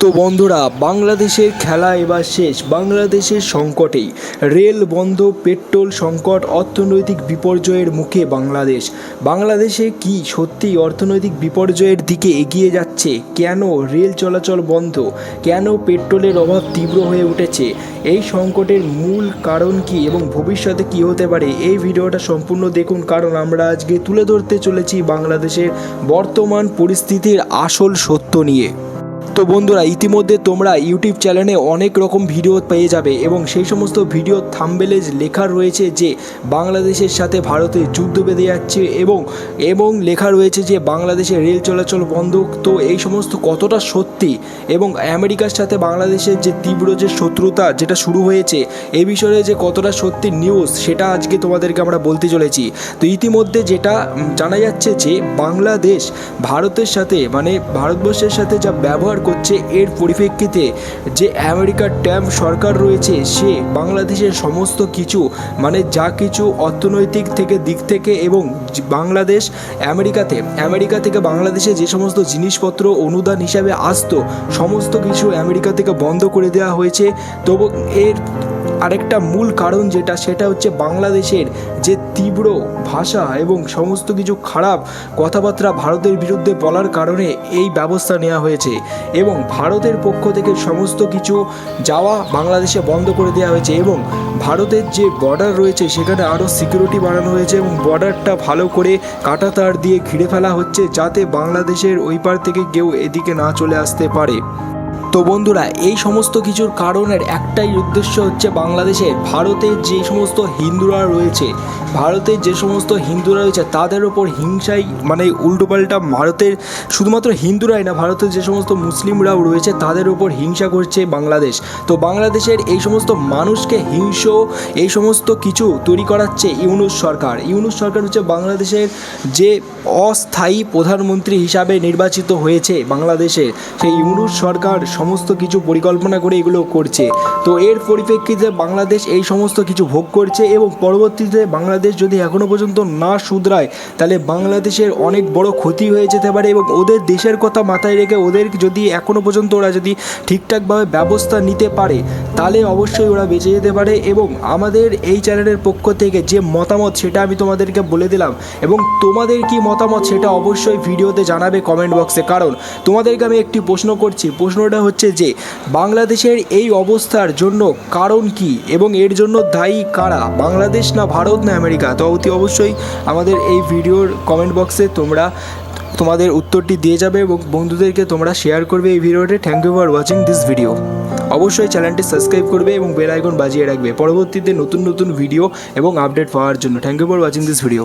তো বন্ধুরা, বাংলাদেশের খেলা এবার শেষ। বাংলাদেশের সংকটেই। রেল বন্ধ, পেট্রোল সংকট, অর্থনৈতিক বিপর্যয়ের মুখে বাংলাদেশ। বাংলাদেশে কি সত্যি অর্থনৈতিক বিপর্যয়ের দিকে এগিয়ে যাচ্ছে? কেন রেল চলাচল বন্ধ? কেন পেট্রোলের অভাব তীব্র হয়ে উঠেছে? এই সংকটের মূল কারণ কি এবং ভবিষ্যতে কি হতে পারে? এই ভিডিওটা সম্পূর্ণ দেখুন, কারণ আমরা আজকে তুলে ধরতে চলেছি বাংলাদেশের বর্তমান পরিস্থিতির আসল সত্য নিয়ে। তো বন্ধুরা, ইতিমধ্যে তোমরা ইউটিউব চ্যানেলে অনেক রকম ভিডিও পেয়ে যাবে এবং সেই সমস্ত ভিডিও থাম্বেলে লেখা রয়েছে যে বাংলাদেশের সাথে ভারতের যুদ্ধ বেঁধে যাচ্ছে এবং এবং লেখা রয়েছে যে বাংলাদেশে রেল চলাচল বন্ধ। তো এই সমস্ত কতটা সত্যি এবং আমেরিকার সাথে বাংলাদেশের যে তীব্র যে শত্রুতা যেটা শুরু হয়েছে, এ বিষয়ে যে কতটা সত্যি নিউজ সেটা আজকে তোমাদেরকে আমরা বলতে চলেছি। তো ইতিমধ্যে যেটা জানা যাচ্ছে যে বাংলাদেশ ভারতের সাথে মানে ভারতবর্ষের সাথে যা ব্যবহার করছে এর পরিপ্রেক্ষিতে যে আমেরিকার ট্যাম্প সরকার রয়েছে, সে বাংলাদেশের সমস্ত কিছু মানে যা কিছু অর্থনৈতিক থেকে, দিক থেকে এবং বাংলাদেশ, আমেরিকাতে, আমেরিকা থেকে বাংলাদেশে যে সমস্ত জিনিসপত্র অনুদান হিসাবে আসতো, সমস্ত কিছু আমেরিকা থেকে বন্ধ করে দেওয়া হয়েছে। তবু এর আরেকটা মূল কারণ যেটা, সেটা হচ্ছে বাংলাদেশের যে তীব্র ভাষা এবং সমস্ত কিছু খারাপ কথাবার্তা ভারতের বিরুদ্ধে বলার কারণে এই ব্যবস্থা নেওয়া হয়েছে এবং ভারতের পক্ষ থেকে সমস্ত কিছু যাওয়া বাংলাদেশে বন্ধ করে দেওয়া হয়েছে এবং ভারতের যে বর্ডার রয়েছে, সেখানে আরও সিকিউরিটি বাড়ানো হয়েছে এবং বর্ডারটা ভালো করে কাটা তার দিয়ে ঘিরে ফেলা হচ্ছে যাতে বাংলাদেশের ওই পার থেকে কেউ এদিকে না চলে আসতে পারে। তো বন্ধুরা, এই সমস্ত কিছুর কারণের একটাই উদ্দেশ্য হচ্ছে বাংলাদেশে ভারতের যে সমস্ত হিন্দুরা রয়েছে ভারতের যে সমস্ত হিন্দুরা রয়েছে তাদের ওপর হিংসাই মানে উল্টোপাল্টা ভারতের শুধুমাত্র হিন্দুরাই না, ভারতের যে সমস্ত মুসলিমরাও রয়েছে তাদের ওপর হিংসা করছে বাংলাদেশ। তো বাংলাদেশের এই সমস্ত মানুষকে হিংস, এই সমস্ত কিছু তৈরি করাচ্ছে ইউনুস সরকার। ইউনুস সরকার হচ্ছে বাংলাদেশের যে অস্থায়ী প্রধানমন্ত্রী হিসাবে নির্বাচিত হয়েছে বাংলাদেশের। সেই ইউনুস সরকার সমস্ত কিছু পরিকল্পনা করে এগুলো করছে। তো এর পরিপ্রেক্ষিতে বাংলাদেশ এই সমস্ত কিছু ভোগ করছে এবং পরবর্তীতে বাংলাদেশ যদি এখনও পর্যন্ত না শুধরায়, তাহলে বাংলাদেশের অনেক বড় ক্ষতি হয়ে যেতে পারে এবং ওদের দেশের কথা মাথায় রেখে ওদের যদি এখনও পর্যন্ত ওরা যদি ঠিকঠাকভাবে ব্যবস্থা নিতে পারে, তাহলে অবশ্যই ওরা বেঁচে যেতে পারে এবং আমাদের এই চ্যানেলের পক্ষ থেকে যে মতামত সেটা আমি তোমাদেরকে বলে দিলাম এবং তোমাদের কি মতামত সেটা অবশ্যই ভিডিওতে জানাবে কমেন্ট বক্সে কারণ তোমাদেরকে আমি একটি প্রশ্ন করছি, প্রশ্নটা হচ্ছে যে, বাংলাদেশের এই অবস্থার জন্য কারণ কি এবং এর জন্য দায়ী কারা? বাংলাদেশ না ভারত না আমেরিকা? তো অতি অবশ্যই আমাদের এই ভিডিওর কমেন্ট বক্সে তোমরা তোমাদের উত্তরটি দিয়ে যাবে এবং বন্ধুদেরকে তোমরা শেয়ার করবে এই ভিডিওটি thank you for watching this video অবশ্যই চ্যানেলটি সাবস্ক্রাইব করবে এবং বেল আইকন বাজিয়ে রাখবে। পরবর্তীতে নতুন নতুন ভিডিও এবং আপডেট পাওয়ার জন্য। Thank you for watching this video